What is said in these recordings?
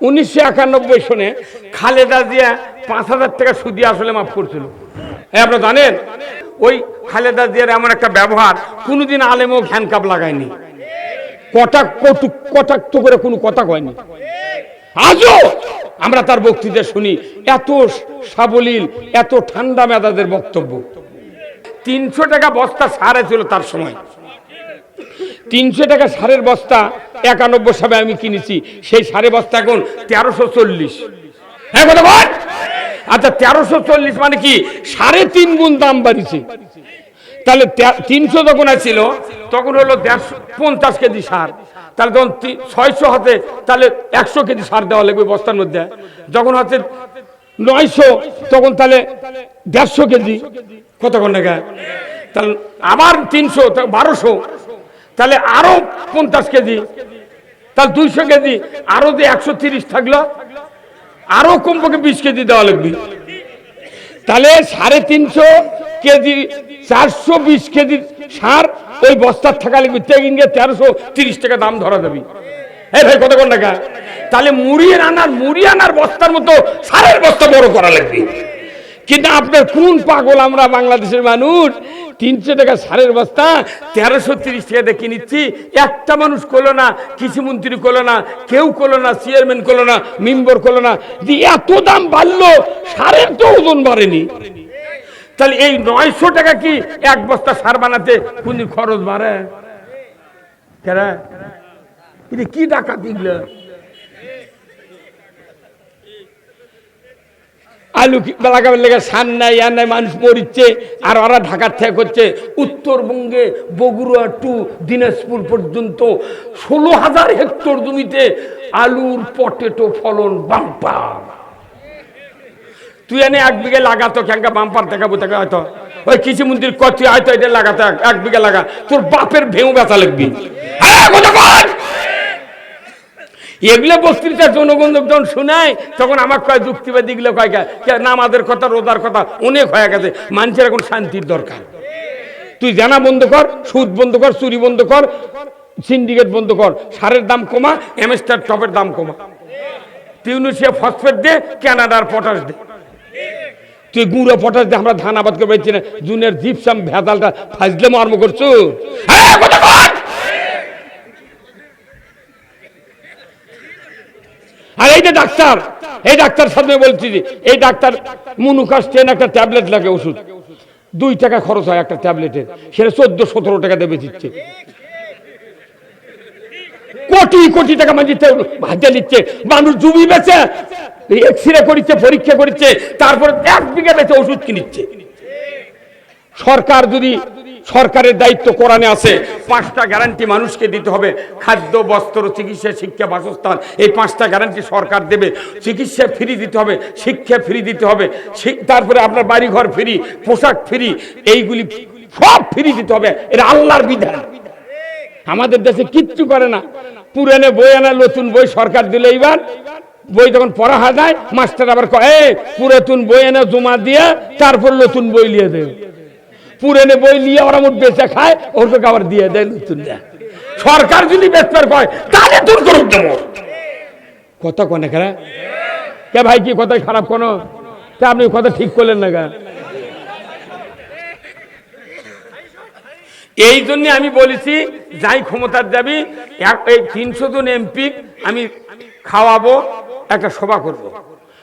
উনিশশো একানব্বই সনে খালেদা জিয়া পাঁচ হাজার টাকা সুদি আসলে মাফ করছিল। আপনারা জানেন, ওই খালেদা জিয়ার এমন একটা ব্যবহার কোনোদিন আলেমও ঘ্যান কাপ লাগায়নি। কটাক কটুক কটাক্ত করে কোনো কথা কয়নি। আজও আমরা তার বক্তৃতা শুনি, এত সাবলীল, এত ঠান্ডা মেজাজের বক্তব্য। তিনশো টাকা বস্তা সারে ছিল তার সময়। তিনশো টাকা সারের বস্তা একানব্বই সালে আমি কিনেছি। সেই সারে বস্তা এখন তেরোশো চল্লিশ। হ্যাঁ আচ্ছা তেরোশো চল্লিশ মানে কি? সাড়ে তিন গুণ দাম বাড়িছে। তাহলে তিনশো যখন ছিল তখন হলো দেড়শো পঞ্চাশ কেজি সার। তাহলে তখন ছয়শো হাতে, তাহলে একশো কেজি সার দেওয়া লাগবে বস্তার মধ্যে। যখন হাতে নয়শো, তখন তাহলে দেড়শো কেজি। কতক্ষণ টাকা? তাহলে আবার তিনশো বারোশো। তাহলে আরও পঞ্চাশ কেজি, তাহলে দুইশো কেজি, আরও যে একশো তিরিশ থাকল, আরও কমপক্ষে বিশ কেজি দেওয়া লাগবে। তাহলে সাড়ে তিনশো কেজি, চারশো বিশ কেজি সার ওই বস্তার থাকা লাগবে। তেগিনকে তেরোশো তিরিশ টাকা দাম ধরা যাবে। এই ভাই কত কোন টাকা? তাহলে মুড়িয়ে আনার, মুড়ি আনার বস্তার মতো সারের বস্তা বড় করা লাগবে। কিন্তু আপনার কোন পাগল আমরা বাংলাদেশের মানুষ? তিনশো টাকা সারের বস্তা, তেরোশো তিরিশ টাকা দিয়ে নিচ্ছি। একটা মানুষ করল না কৃষিমন্ত্রী করল না, কেউ করল না, চেয়ারম্যান করল না, মেম্বর করল না। যে এত দাম বাড়লো, সারের তো ওজন বাড়েনি। তাহলে এই নয়শো টাকা কি এক বস্তা সার বানাতে কোন খরচ বাড়ে? কেরা কি টাকা দিল আলু লাগাবার লেগে সান নাই আর নাই মানুষ মরিচ্ছে আর ওরা ঢাকার থেকে করছে। উত্তরবঙ্গে বগুড়া টু দিনাজপুর পর্যন্ত ষোলো হাজার হেক্টর জমিতে আলুর পটেটো ফলন বাম্পার। তুই এনে এক বিঘে লাগাতো ক্যাঙ্কা বাম্পার দেখাবো দেখা হয়তো ওই কৃষি মন্ত্রীর কত হয়তো এটা লাগাতো এক বিঘে লাগা। তোর বাপের ভেউ বেচা লাগবি। হ্যাঁ, এগুলো বস্তিটা জনগণ যখন শোনায়, তখন আমার কয়, যুক্তিবাদী গুলো কয় নামাজের কথা, রোজার কথা অনেক হয়ে গেছে। মানুষের এখন শান্তির দরকার। তুই জানা বন্ধ কর, সুদ বন্ধ কর, চুরি বন্ধ কর, সিন্ডিকেট বন্ধ কর, সারের দাম কমা এমএস্টার টপের দাম কমা। টিউনিশিয়া ফসফেট দে, ক্যানাডার পটাশ দে। তুই গুঁড়ো পটাশ দিয়ে আমরা ধান আবাদ করে পাচ্ছি না। জুনের জিপসাম ভেদালটা ফাজলে মর্ম করছ হ্যাঁ, আর এই যে ডাক্তার, এই ডাক্তার সামনে বলছি এই ডাক্তার মুনুকাস টেন একটা ট্যাবলেট লাগে ওষুধ। দুই টাকা খরচ হয় একটা ট্যাবলেটের সেটা চোদ্দ, সতেরো টাকা দেবে দিচ্ছে কোটি কোটি টাকা মাঝিতে ভাজা নিচ্ছে। মানুষ জুবি বেচে এক্স রে করিচ্ছে, পরীক্ষা করিচ্ছে, তারপর এক বিঘা বেচে ওষুধ কিনিচ্ছে। সরকার যদি সরকারের দায়িত্ব কোরআনে আছে, পাঁচটা গ্যারান্টি মানুষকে দিতে হবে। খাদ্য, বস্ত্র, চিকিৎসা, শিক্ষা, বাসস্থান, এই পাঁচটা গ্যারান্টি সরকার দেবে। চিকিৎসা ফ্রি দিতে হবে, শিক্ষা ফ্রি দিতে হবে তারপরে আপনার বাড়িঘর ফ্রি পোশাক ফ্রি এইগুলি সব ফ্রি দিতে হবে। এটা আল্লাহর বিধান। আমাদের দেশে কিচ্ছু করে না। পুরানে বই আনা, নতুন বই সরকার দিল এইবার। বই যখন পড়া হয় যায় মাস্টার আবার কয়ে পুরাতন বই এনে জমা দিয়ে, তারপর নতুন বই লিয়ে দেয় পুরেনে বই নিয়ে ওরা মুঠ বেঁচে খায় ওরকে আবার দিয়ে দেয় নতুন। সরকার যদি বেচবার কয়, তাহলে তোর করুক কথা কনে? খেলা কে ভাই, কি কথা খারাপ কোনো? তা আপনি কথা ঠিক করলেন না গা এই জন্য আমি বলেছি, যাই ক্ষমতার যাবি এই তিনশো জন এমপি আমি খাওয়াবো, একটা সভা করব।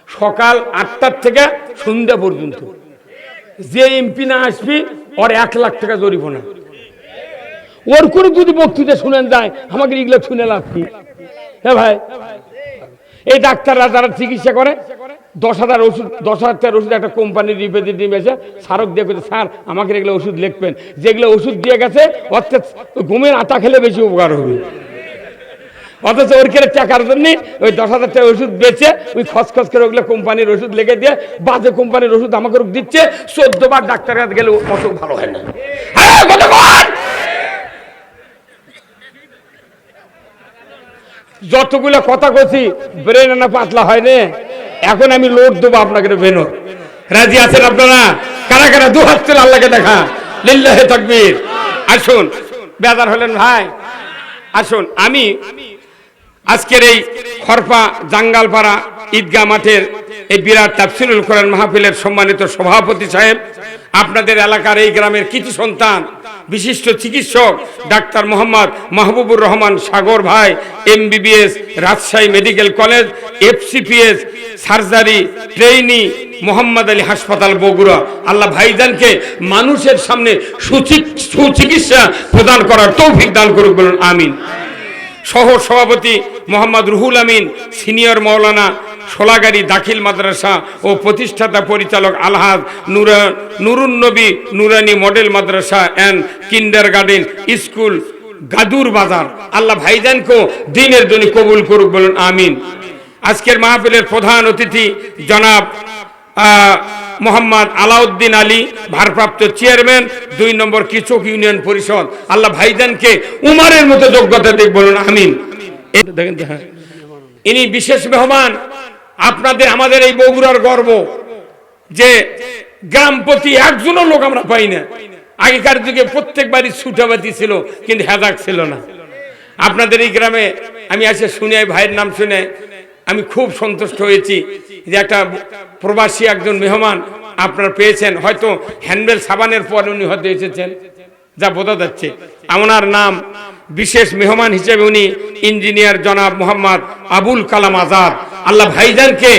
সকাল আটটার থেকে সন্ধ্যা পর্যন্ত। যে এমপি না আসবি ওর এক লাখ টাকা জরিমানা ওর করে যদি বক্তৃতা শুনেন যায়, আমাকে এগুলো শুনে লাভ কি? হ্যাঁ ভাই, এই ডাক্তাররা যারা চিকিৎসা করে, দশ হাজার ওষুধ, দশ হাজার টাকার ওষুধ একটা কোম্পানির রিপ্রেজেন্টেটিভ এসে স্মারক দিয়ে করছে স্যার, আমাকে এগুলো ওষুধ লিখবেন। যেগুলো ওষুধ দিয়ে গেছে, অর্থাৎ ঘুমের আটা খেলে বেশি উপকার হবে। অথচ ওর কেড়ে টাকার জন্য ওই দশ হাজার টাকা ওষুধ বেচে ওই খসখস করে ওগুলো কোম্পানির ওষুধ লেগে দিয়ে বাজে কোম্পানির ওষুধ আমাকে দিচ্ছে। চোদ্দ বার ডাক্তার কাছে গেলে অত ভালো হয় না। যতগুলো কথা কছি ব্রেন না পাতলা হয় এখন আমি লোড দেবো আপনাকে বেনো রাজি আছেন আপনারা? কারা কারা? দু হাত আল্লাহকে দেখা। লিল্লাহে তাকবীর। আসুন। বেদার হলেন ভাই। আসুন। আমি আজকের এই খরপা জাঙ্গালপাড়া ঈদগাহ মাঠের এই বিরাট তাফসিলুল কোরআন মাহফিলের সম্মানিত সভাপতি সাহেব, আপনাদের এলাকার এই গ্রামের কিছু সন্তান, বিশিষ্ট চিকিৎসক, ডাক্তার মোহাম্মদ মাহবুবুর রহমান সাগর ভাই, MBBS, Rajshahi medical college, FCPS, surgery, trainee, Mohammad Ali হাসপাতাল বগুড়া। আল্লাহ ভাইজানকে মানুষের সামনে সুচি- সুচিকিৎসা প্রদান করার তৌফিক দান করুক বলুন, আমিন। সহ সভাপতি মোহাম্মদ রুহুল আমিন, সিনিয়র মৌলানা সোলাগাড়ি দাখিল মাদ্রাসা ও প্রতিষ্ঠাতা পরিচালক আলহাজ Nura Nurun Nabi Nurani model Madrasa and kindergarten school Gadur Bazar. Allah ভাইজানকেও দিনের জন্য কবুল করুক বলুন, আমিন। আজকের মাহফিলের প্রধান অতিথি জনাব মোহাম্মদ আলাউদ্দিন আলী, ভারপ্রাপ্ত চেয়ারম্যান, দুই নম্বর কৃষক ইউনিয়ন পরিষদ। আল্লাহ ভাইজানকে উমারের মতো যোগ্যতা দিক বলুন, আমিন। ইনি বিশেষ মেহমান। আপনাদের, আমাদের এই বগুড়ার গর্ব যে গ্রাম প্রতি একজনও লোক আমরা পাই না। আগেকার যুগে প্রত্যেক বাড়ি ছুটাবাতি ছিল, কিন্তু হেদাক ছিল না। আপনাদের এই গ্রামে আমি এসে শুনে, ভাইয়ের নাম শুনে আমি খুব সন্তুষ্ট হয়েছি। যে একটা প্রবাসী একজন মেহমান আপনার পেয়েছেন, হয়তো হ্যান্ডবেল সাবানের পর উনি হয়তো এসেছেন, যা বোঝা যাচ্ছে। আমার নাম বিশেষ মেহমান হিসেবে উনি ইঞ্জিনিয়ার জনাব মোহাম্মদ আবুল কালাম আজাদ। আল্লাহ ভাইজানকে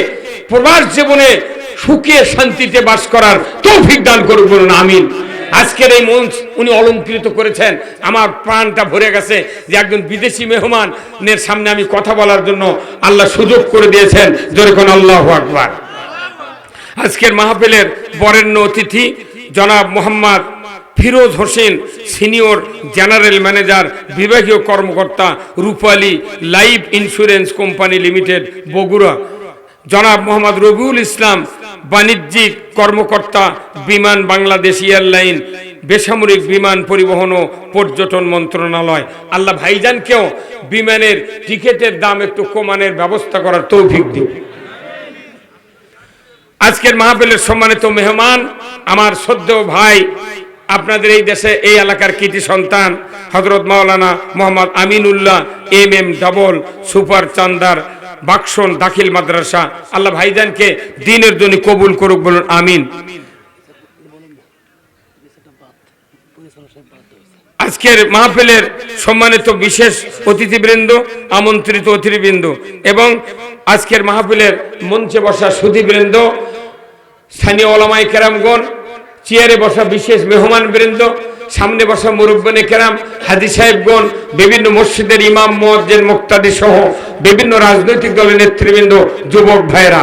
প্রবাস জীবনে সুখে শান্তিতে বাস করার তৌফিক দান করুন বলুন, আমিন। আজকের এই মঞ্চ উনি অলঙ্কৃত করেছেন। আমার প্রাণটা ভরে গেছে যে একজন বিদেশি মেহমানের সামনে আমি কথা বলার জন্য আল্লাহ সুযোগ করে দিয়েছেন। যেরকম আল্লাহ আকবার। আজকের মাহফিলের বরেণ্য অতিথি জনাব Mohammad Firoz Hossain, senior general manager, বিভাগীয় কর্মকর্তা Rupali life insurance company limited, Bogura. জনাব মোহাম্মদ রবিউল ইসলাম বাণিজ্যিক কর্মকর্তা বিমান বাংলাদেশ এয়ারলাইন, বেসামরিক বিমান পরিবহন ও পর্যটন মন্ত্রণালয়। আল্লাহ ভাইজানকেও বিমানের টিকিটের দাম একটু কমানোর ব্যবস্থা করার তৌফিক দিন আজকের মাহফিলের সম্মানিত মেহমান, আমার সদ্য ভাই, আপনাদের এই দেশে এই এলাকার কৃতি সন্তান হজরত মাওলানা Mohammad Aminullah, M M double, super Chandar Bakson দাখিল মাদ্রাসা। আল্লাহ ভাইজানকে দিনের জন্য কবুল করুক বলুন, আমিন। আজকের মাহফিলের সম্মানিত বিশেষ অতিথিবৃন্দ, আমন্ত্রিত অতিথিবৃন্দ এবং আজকের মাহফিলের মঞ্চে বসা সুধীবৃন্দ, স্থানীয় ওলামাই কেরামগণ, চেয়ারে বসা বিশেষ মেহমান বৃন্দ সামনে বসা মুরব্বনে কেরাম, হাজি সাহেবগণ, বিভিন্ন মসজিদের ইমাম মজ্জের মুক্তাদি সহ বিভিন্ন রাজনৈতিক দলের নেতৃবৃন্দ, যুবক ভাইরা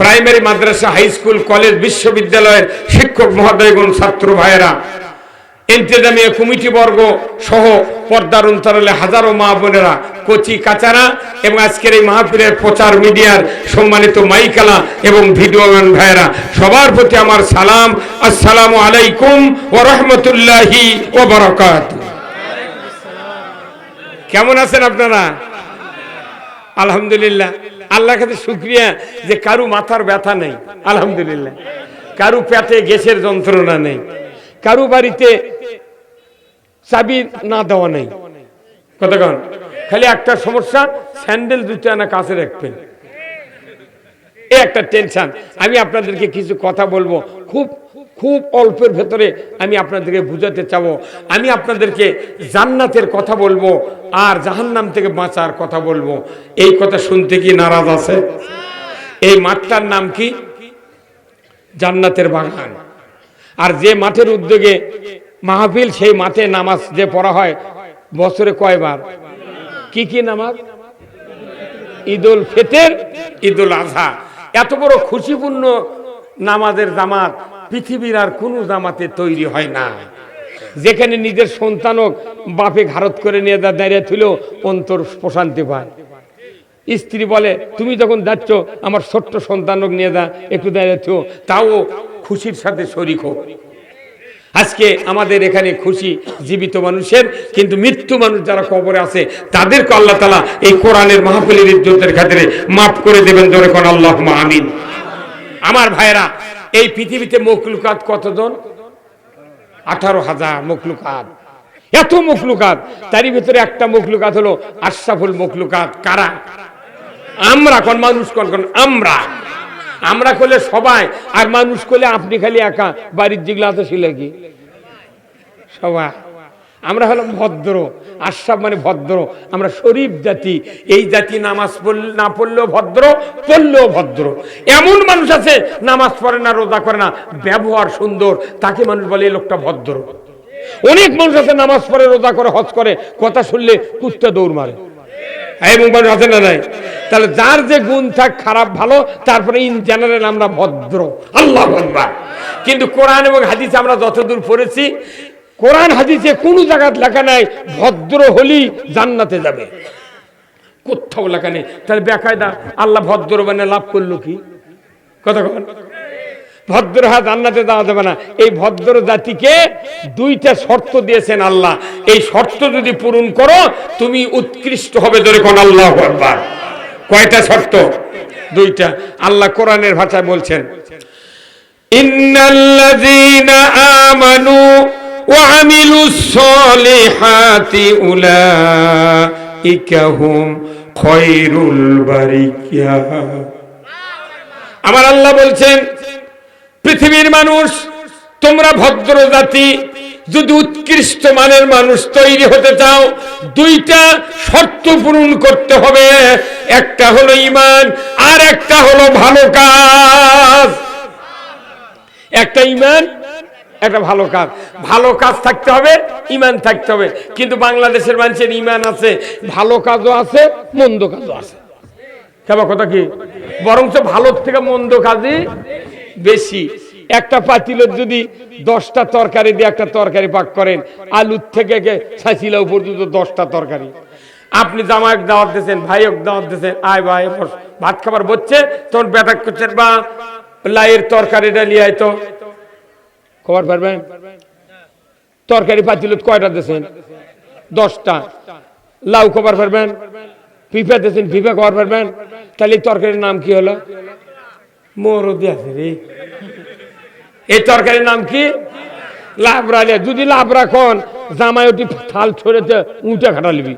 প্রাইমারি মাদ্রাসা, হাই স্কুল, কলেজ, বিশ্ববিদ্যালয়ের শিক্ষক মহোদয়গণ, ছাত্র ভাইয়েরা। ইন্তেজামিয়া কমিটি বর্গ সহ পর্দার অন্তরালে হাজারো মা বোনেরা, কচি কাচারা এবং আজকের এই মাহফিলের প্রচার মিডিয়ার সম্মানিত মাইকালা এবং ভিডিওম্যান ভাইয়েরা, সবার প্রতি আমার সালাম। আসসালামু আলাইকুম ও রহমতুল্লাহি ও বরকাত। কেমন আছেন আপনারা? আলহামদুলিল্লাহ। আল্লাহ কাছে শুক্রিয়া যে কারু মাথার ব্যথা নেই। আলহামদুলিল্লাহ। কারু পেটে গ্যাসের যন্ত্রণা নেই। কারু বাড়িতে চাবি না দেওয়া নেই। কতক্ষণ? খালি একটা সমস্যা, স্যান্ডেল দুটো আনা কাছে রাখবেন। এই একটা টেনশন। আমি আপনাদেরকে কিছু কথা বলব। খুব খুব অল্পের ভেতরে আমি আপনাদেরকে বুঝাতে চাবো। আমি আপনাদেরকে জান্নাতের কথা বলব আর জাহান্নাম থেকে বাঁচার কথা বলব। এই কথা শুনতে কি নারাজ আছে? এই মাঠটার নাম কি? জান্নাতের বাগান। আর যে মাঠের উদ্যোগে মাহফিল, সেই মাঠে নামাজ যে পড়া হয়, বছরে কয়বার? কি কি নামাজ? ঈদুল ফেতের, ঈদুল আজহা এত বড় খুশিপূর্ণ নামাজের জামাত পৃথিবীর আর কোনো জামাতে তৈরি হয় না। যেখানে নিজের সন্তানক বাপে ঘারত করে নিয়ে দাঁড়িয়ে থুল অন্তর প্রশান্তি পায়। স্ত্রী বলে, তুমি যখন যাচ্ছ, আমার ছোট্ট সন্তানক নিয়ে দা একটু দাঁড়িয়ে তাও খুশির সাথে শরিক হোক। আজকে আমাদের এখানে খুশি, জীবিত মানুষের, কিন্তু মৃত্যু মানুষ যারা কবরে আছে, তাদেরকে আল্লাহ তালা এই কোরআনের মাহফিলের ইজ্জতের খাতিরে মাফ করে দেবেন ধরে কোন আল্লাহ আমিন। আমার ভাইরা এই পৃথিবীতে মকলুকাত কতজন? আঠারো হাজার মকলুকাত এত মুখলুকাত, তারই ভিতরে একটা মুখলুকাত হলো আশরাফুল মুখলুকাত। কারা? আমরা কোন মানুষ কোন? আমরা। আমরা করলে সবাই, আর মানুষ করলে আপনি খালি একা। বাড়ির যেগুলো আছে ছিল কি? সবাই। আমরা হলাম ভদ্র আশরাফ মানে ভদ্র। আমরা শরীফ জাতি। এই জাতি নামাজ পড়লে না পড়লেও ভদ্র পড়লেও ভদ্র। এমন মানুষ আছে, নামাজ পড়ে না, রোজা করে না, ব্যবহার সুন্দর, তাকে মানুষ বলে এই লোকটা ভদ্র। অনেক মানুষ আছে, নামাজ পড়ে, রোজা করে, হজ করে, কথা শুনলে কুত্তা দৌড় মারে। এবং মানুষ আছে না নাই? তাহলে যার যে গুণ থাক খারাপ ভালো, তারপরে ইন জেনারেল আমরা ভদ্র। আল্লাহ আকবার। কিন্তু কোরআন এবং হাদিসে আমরা যতদূর পড়েছি, কোরআন হাদিসে কোনো জায়গায় লেখা নাই, ভদ্র হলি জান্নাতে যাবে। কোথাও লেখা নেই। তাহলে বেকায়দা, আল্লাহ ভদ্র মানে লাভ করল কি? কথা কন। ভদ্র হাত জান্নাতে দেওয়া যাবে না। এই ভদ্র জাতিকে দুইটা শর্ত দিয়েছেন আল্লাহ। এই শর্ত যদি পূরণ করো, তুমি উৎকৃষ্ট হবে ধরে কোন আল্লাহ আকবার। কয়টা শর্ত? দুইটা। আল্লাহ কোরআনের ভাষায় বলছেন আমানু ওয়া আমার আল্লাহ বলছেন পৃথিবীর মানুষ, তোমরা ভদ্র জাতি, যদি উৎকৃষ্ট মানের মানুষ তৈরি হতে চাও, দুইটা শর্ত পূরণ করতে হবে। একটা হলো ইমান আর একটা হলো ভালো কাজ। একটা ইমান একটা ভালো কাজ। ভালো কাজ থাকতে হবে ইমান থাকতে হবে। কিন্তু বাংলাদেশের মানুষের ইমান আছে, ভালো কাজও আছে, মন্দ কাজও আছে। কেমন কথা কি? বরঞ্চ ভালোর থেকে মন্দ কাজই বেশি। একটা পাতিলের যদি দশটা তরকারি দিয়ে একটা তরকারি পাক করেন, আলুর থেকে ছাইছিলাও পর্যন্ত দশটা তরকারি। আপনি জামাইক দাওয়াত দিয়েছেন ভাইক দাওয়াত দিয়েছেন, আয় ভাই ভাত খাবার বলছে তখন ব্যাটাক করছেন বা লাইয়ের তরকারিটা নিয়ে আয় তো খবর পারবেন? তরকারি পাতিলত কয়টা দিয়েছেন? দশটা। লাউ খবর পারবেন? পিঁপা দিয়েছেন, পিঁপা খবর পারবেন? তাহলে তরকারির নাম কি হলো? মরদি আছে রে। এই তরকারির নাম কি? লিয়া যদি লাবরা খন জামাই ওটি থাল ছড়েতে উঠে খাটা লিবি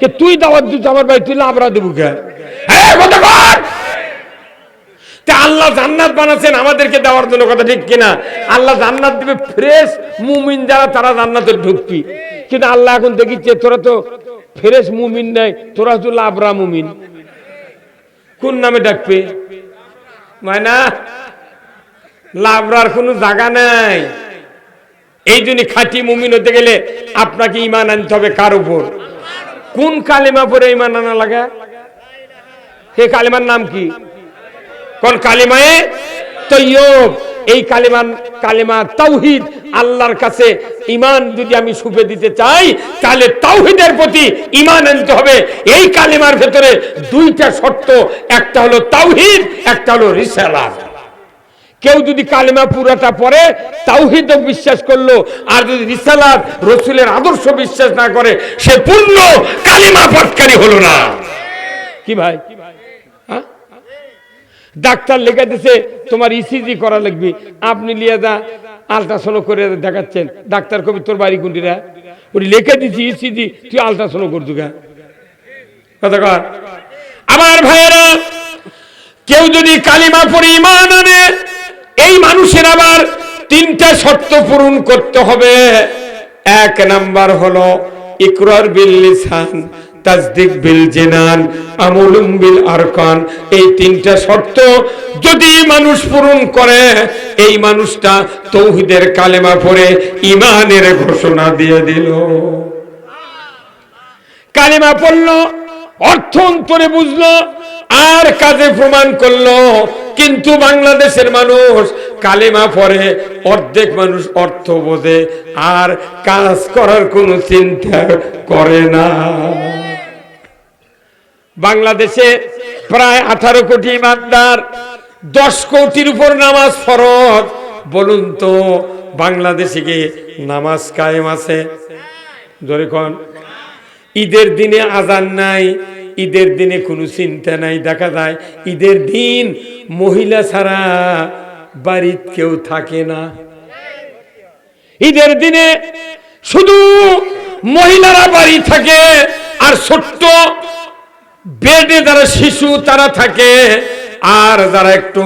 কে তুই দাওয়াত দিচ্ছ আমার ভাই তুই লাবরা দেবু কে? আল্লাহ জান্নাত বানাচ্ছেন আমাদেরকে দেওয়ার জন্য কথা ঠিক কিনা? আল্লাহ জান্নাত দিবে ফ্রেশ মুমিন যারা, তারা জান্নাতে ঢুকবি কিন্তু আল্লাহ এখন দেখিচ্ছে, তোরা তো ফ্রেশ মুমিন নাই, তোরা তো লাবরা মুমিন। কোন নামে ডাকবে? মায়না লাবরার কোনো জায়গা নাই। এই জন্য খাঁটি মুমিন হতে গেলে আপনাকে ইমান আনতে হবে কার উপর? কোন কালেমা পরে ইমান আনা লাগে? সে কালেমার নাম কি? কোন কালেমায়ে? তৈয়ব। এই কালেমান কালেমা তাওহিদ, আল্লাহর কাছে ইমান যদি আমি সুপে দিতে চাই, তাহলে তাওহিদের প্রতি ইমান আনতে হবে। এই কালেমার ভেতরে দুইটা শর্ত, একটা হলো তাওহিদ, একটা হলো রিসালাত। কেউ যদি কালেমা পুরাটা পড়ে তাওহিদ বিশ্বাস করল, আর যদি রিসালাত, রসুলের আদর্শ বিশ্বাস না করে, সে পূর্ণ কালিমা পটকারী হলো না। কি ভাই? হ্যাঁ? ডাক্তার লেখা দিছে, তোমার ইসিজি করা লাগবে। আপনি লিয়ে যা আলট্রাসাউন্ড করে দেখাচ্ছেন। ডাক্তার কবি, তোর বাড়ি কোনটিরা ওই লিখে দিছি ইসিজি তুই আলট্রাসাউন্ড করতু গা। কথা কর আমার ভাইয়েরা, কেউ যদি কালিমা পড়ে ইমান আনে এই মানুষের আবার তিনটা শর্ত পূরণ করতে হবে। এক নাম্বার হলো ইকরার বিল তাসদিক বিল জিনান, আমলুম বিল আরকান। এই তিনটা শর্ত যদি মানুষ পূরণ করে, এই মানুষটা তৌহিদের কালেমা পড়ে ইমানের ঘোষণা দিয়ে দিল। কালিমা পড়ল, অর্থ অন্তরে বুঝলো, আর কাজে প্রমাণ করল কিন্তু বাংলাদেশের মানুষ কালিমা পরে অর্ধেক মানুষ অর্থ বোঝে, আর কাজ করার কোনো চিন্তা করে না। বাংলাদেশে প্রায় আঠারো কোটি ইমানদার, দশ কোটির উপর নামাজ ফরজ। বলুন তো, বাংলাদেশে কি নামাজ কায়েম আছে? ধরে ঈদের দিনে আজান নাই ঈদের দিনে কোনো চিন্তা নাই, দেখা যায় ঈদের দিন মহিলা ছাড়া বাড়িতে কেউ থাকে না। ঈদের দিনে শুধু মহিলারা বাড়ি থাকে আর ছোট্ট বেডে যারা শিশু তারা থাকে, আর যারা একটু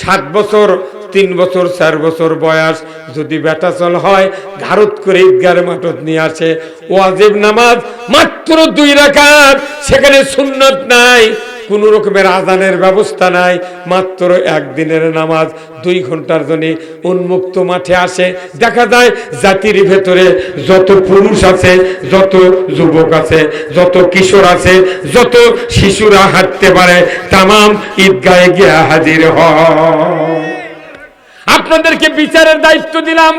সাত বছর তিন বছর, চার বছর বয়স, যদি বেটা চল হয়, ঘারত করে ঈদগার মাঠত নিয়ে আসে। ওয়াজিব নামাজ মাত্র দুই রাকাত, সেখানে সুন্নত নাই, কোন রকমের আজানের ব্যবস্থা নাই, মাত্র একদিনের নামাজ, দুই ঘণ্টার জন্য উন্মুক্ত মাঠে আসে। দেখা যায় জাতির ভেতরে যত পুরুষ আছে, যত যুবক আছে, যত কিশোর আছে, যত শিশুরা হাঁটতে পারে, তামাম ঈদগাহে গিয়ে হাজির হয়। আপনাদেরকে বিচারের দায়িত্ব দিলাম।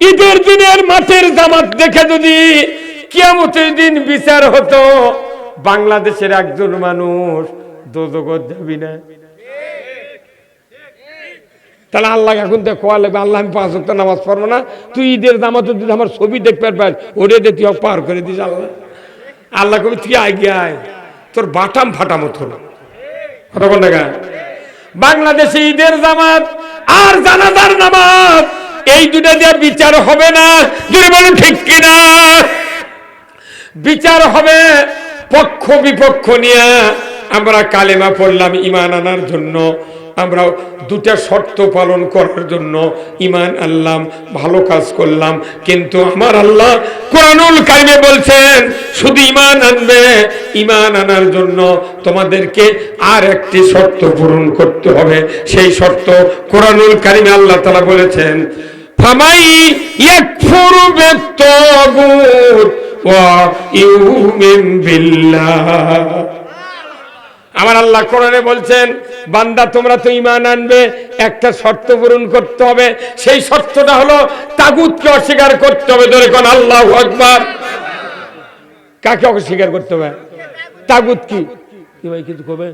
ঈদের দিনের মাঠের জামাত দেখে যদি কিয়ামতের দিন বিচার হতো, বাংলাদেশের একজন মানুষ দোজগত যাবি না। তাহলে আল্লাহ এখন দেখ লাগবে? আল্লাহ আমি পাঁচ ওয়াক্ত নামাজ পড়ব না। তুই ঈদের জামাত যদি আমার ছবি দেখতে পারবেন ওরে দে, তুই পার করে দিস আল্লাহ। আল্লাহ কবি, তুই আগে আয়। তোর বাটাম ফাটামত হলো কথা বল? বাংলাদেশে ঈদের জামাত আর জানাজার নামাজ, এই দুটা দিয়ে বিচার হবে না। যদি বলুন, ঠিক কিনা? বিচার হবে পক্ষ বিপক্ষ নিয়ে আমরা কালেমা পড়লাম ইমান আনার জন্য। আমরা দুটা শর্ত পালন করার জন্য ইমান আনলাম, ভালো কাজ করলাম। কিন্তু আমার আল্লাহ কোরআনুল কারিমে বলছেন, শুধু ইমান আনবে ইমান আনার জন্য তোমাদেরকে আর একটি শর্ত পূরণ করতে হবে। সেই শর্ত কোরআনুল কারিমে আল্লাহ তালা বলেছেন, ফামাই ইউমিন বিল্লাহ। আমার আল্লাহ কোরআনে বলছেন, বান্দা, তোমরা তো ইমান আনবে, একটা শর্ত পূরণ করতে হবে। সেই শর্তটা হলো তাগুতকে অস্বীকার করতে হবে, ধরে কোন আল্লাহ আকবার। কাকে অস্বীকার করতে হবে? তাগুত কি? ভাই, কিছু কবে?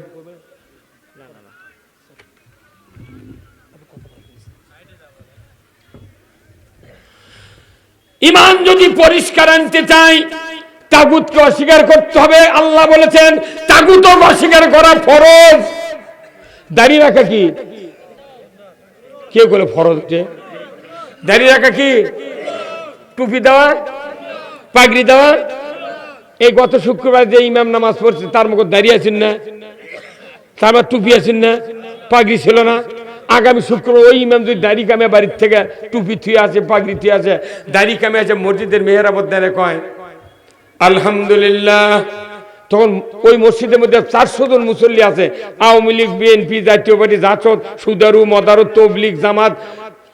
ইমান যদি পরিষ্কার আনতে চাই তাগুতকে অস্বীকার করতে হবে। আল্লাহ বলেছেন, তাগুত অস্বীকার করা ফরজ। দাঁড়িয়ে রাখা কি? কে করে ফরজ হচ্ছে দাঁড়িয়ে রাখা কি? টুপি দেওয়া, পাগড়ি দেওয়া। এই গত শুক্রবার যে ইমাম নামাজ পড়ছে, তার মুখ দাঁড়িয়ে আছেন না। তারপর টুপি আছেন না, পাগড়ি ছিল না। আগামী শুক্রবার ওই ইমাম যদি দাড়ি কামে বাড়ির থেকে টুপি থুয়ে আছে পাগড়ি থুয়ে আছে দাড়ি কামে আছে মসজিদের মেহরাবত দেয় কয় আলহামদুলিল্লাহ। তখন ওই মসজিদের মধ্যে চারশো জন মুসল্লি আছে। আওয়ামী লীগ, বিএনপি, জাতীয় পার্টি, জাসদ, সুদারু মদারু তবলিগ, জামাত,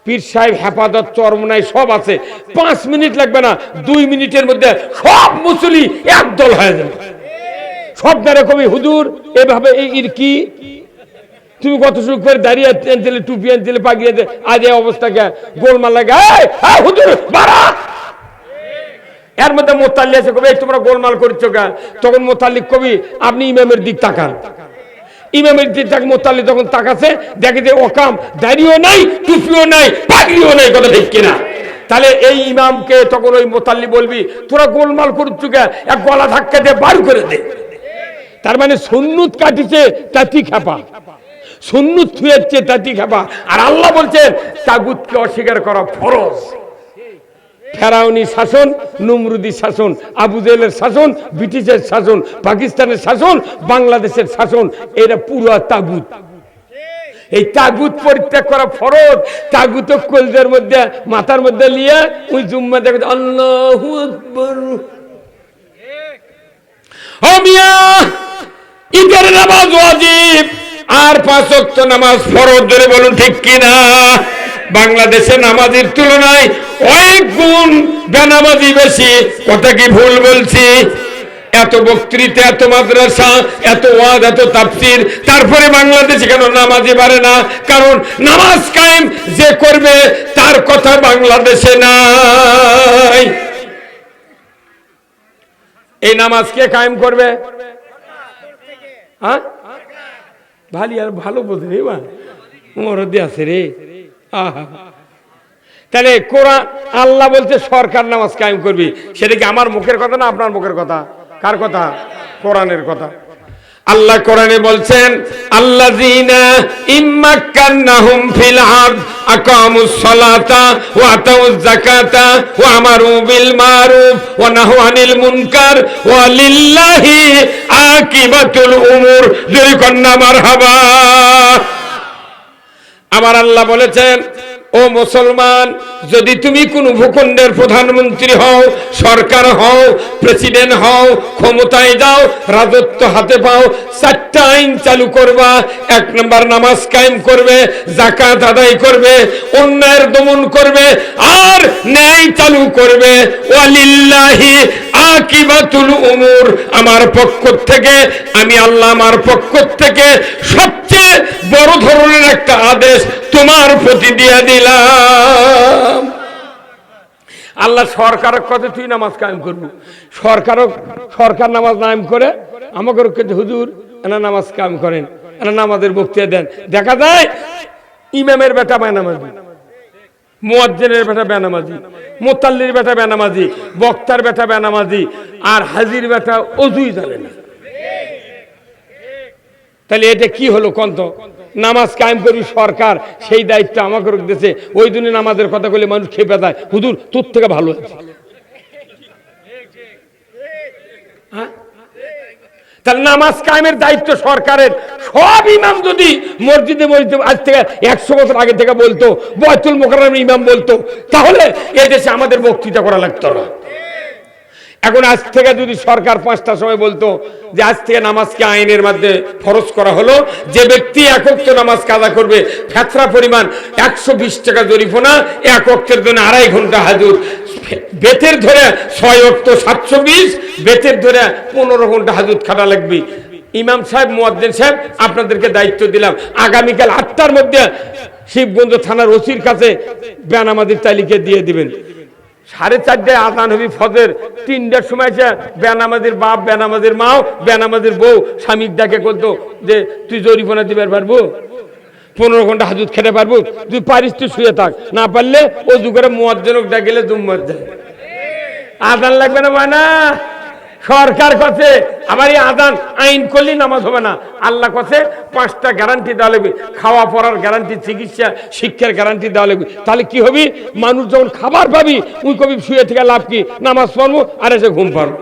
পীর সাহেব, হেফাজত, চরমনাই সব আছে। পাঁচ মিনিট লাগবে না, দুই মিনিটের মধ্যে সব মুসল্লি একদল হয়ে যাবে। সব দ্বারা কবি, হুজুর, এভাবে এই ইর কি? তুমি কত সুখ করে দাঁড়িয়ে আনছিলে টুপি আনছিলে পাগিয়ে আজ এই অবস্থাকে গোলমাল লাগে হুজুর বাড়া এর মধ্যে মোতাল্লি আছে কবি তোমরা গোলমাল করছ কে তখন মোতাল্লিক কবি, আপনি ইমামের দিক তাকান। ইমামের দিক তাক মোতাল্লি তখন তাকাছে, দেখে যে ওকাম, দাড়িও নাই, টুপিও নাই, পাগড়িও নাই, কথা ঠিক কিনা। তাহলে এই ইমামকে তখন ওই মোতাল্লি বলবি, তোরা গোলমাল করছ কে এক গলা ধাক্কা দিয়ে বার করে দে। তার মানে সুন্নুত কাটিছে, তাতি খাপা। সুন্নুত থুয়েছে, তাতি খাপা। আর আল্লাহ বলছেন, তাগুতকে অস্বীকার করা ফরজ। ফেরাউনি শাসন, নমরুদি শাসন আবু জেলের শাসন, ব্রিটিশের শাসন, পাকিস্তানের শাসন, বাংলাদেশের শাসন, এরা পুরো তাগুত। এই তাগুত পরিত্যাগ করা ফরজ। তাগুত কলজের মধ্যে, মাথার মধ্যে লিয়ে ওই জুম্মা দেখে আল্লাহ ঈদের নামাজ ওয়াজিব। আর পাঁচ নামাজ ফরজ ধরে বলুন ঠিক কিনা? বাংলাদেশে নামাজের তুলনায় অনেক গুণ বেনামাজি বেশি কথা কি ভুল বলছি? এত বক্তৃতা, এত মাদ্রাসা, এত ওয়াজ, এত তারপরে বাংলাদেশে কেন নামাজি পারে না? কারণ নামাজ কায়েম যে করবে, তার কথা বাংলাদেশে নাই। এই নামাজ কে কায়েম করবে? হ্যাঁ? ভালি আর ভালো বোঝে রে আছে রে। আহা। তাহলে কোরআন, আল্লাহ বলছে সরকার নামাজ কায়েম করবি। সেটা কি আমার মুখের কথা না আপনার মুখের কথা? কার কথা? কোরআনের কথা। আল্লাহ কোরআনে বলছেন, আল্লাযীনা ইম্মাক্কান্নাহুম ফিল আরদ, আকামুস সালাতা ওয়া আতাউজ যাকাতা ওয়া আমারু বিল মারুফ ওয়া নাহু আনিল মুনকার ওয়া লিল্লাহি আকিবাতুল উমুর। জয় কন্যা মারহাবা। আমার আল্লাহ বলেছেন ও মুসলমান, যদি তুমি কোন ভূখণ্ডের প্রধানমন্ত্রী হও, সরকার হও, প্রেসিডেন্ট হও, ক্ষমতায় যাও, রাজত্ব হাতে পাও, চারটা আইন চালু করবা, এক নম্বর নামাজ কায়েম করবে জাকাত আদায় করবে, অন্যায়ের দমন করবে, আর ন্যায় চালু করবে। ওয়ালিল্লাহি আকিবাতুল উমুর, আমার পক্ষ থেকে, আমি আল্লাহ আমার পক্ষ থেকে সবচেয়ে বড় ধরনের একটা আদেশ তোমার প্রতি দিয়ে দিলাম। আল্লাহ সরকারের কথা তুই নামাজ কায়েম করবি। সরকারও সরকার নামাজ নাম করে আমাকে হুজুর এনা নামাজ কায়েম করেন এনা নামাজের বক্তৃতা দেন। দেখা যায়, ইমামের বেটা বায়নামাজি মুয়াজ্জিনের বেটা বেনামাজি, মোতাল্লির বেটা বেনামাজি, বক্তার বেটা বেনামাজি, আর হাজির বেটা অজুই জানে না। তাহলে এটা কি হলো কন্ত? নামাজ কায়েম করি সরকার, সেই দায়িত্ব আমাকে দিতেছে ওই দিনে নামাজের কথা বলে মানুষ খেপে যায় হুদুর তোর থেকে ভালো আছে হ্যাঁ? তাহলে নামাজ কায়েমের দায়িত্ব সরকারের। সব ইমাম যদি মসজিদে মসজিদে আজ থেকে একশো বছর আগে থেকে বলতো, বয়তুল মোকাররম ইমাম বলতো, তাহলে এদেশে আমাদের বক্তৃতা করা লাগতো না। এখন আজ থেকে যদি সরকার পাঁচটার সময় বলতো যে আজ থেকে নামাজকে আইনের মধ্যে ফরজ করা হলো, যে ব্যক্তি একক তো নামাজ কাদা করবে, ফেতরা পরিমাণ একশো বিশ টাকা জরিফোনা এক অক্টের জন্য আড়াই ঘণ্টা হাজুর বেতের ধরে ছয় অক্ট সাতশো বিশ, বেতের ধরে পনেরো ঘণ্টা হাজুর খাটা লাগবে। ইমাম সাহেব, মোয়াদ্দেন সাহেব, আপনাদেরকে দায়িত্ব দিলাম। আগামীকাল আটটার মধ্যে শিবগঞ্জ থানার ওসির কাছে বেনামাদির তালিকা দিয়ে দিবেন। সাড়ে চারটায় আজান হবি ফজের তিনটার সময় এসে বেনামাজির বাপ, বেনামাজির মাও, বেনামাজির বউ, স্বামীর ডাকে করতো যে, তুই জরিপনা দিবার পারব? পনেরো ঘণ্টা হাজুত খেতে পারব? তুই পারিস, তুই শুয়ে থাক। না পারলে ও করে মোয়াজ্জনক ডাকিলে দুম্মার যায়। আজান লাগবে না মানে সরকার কাছে আমার এই আদান, আইন করলে নামাজ হবে না। আল্লাহ কাছে, পাঁচটা গ্যারান্টি দেওয়া লাগবে। খাওয়া পড়ার গ্যারান্টি চিকিৎসা, শিক্ষার গ্যারান্টি দেওয়া লাগবে। তাহলে কি হবি? মানুষ যখন খাবার পাবি উই কবি শুয়ে থেকে লাভ কি? নামাজ পড়ব আর এসে ঘুম পারব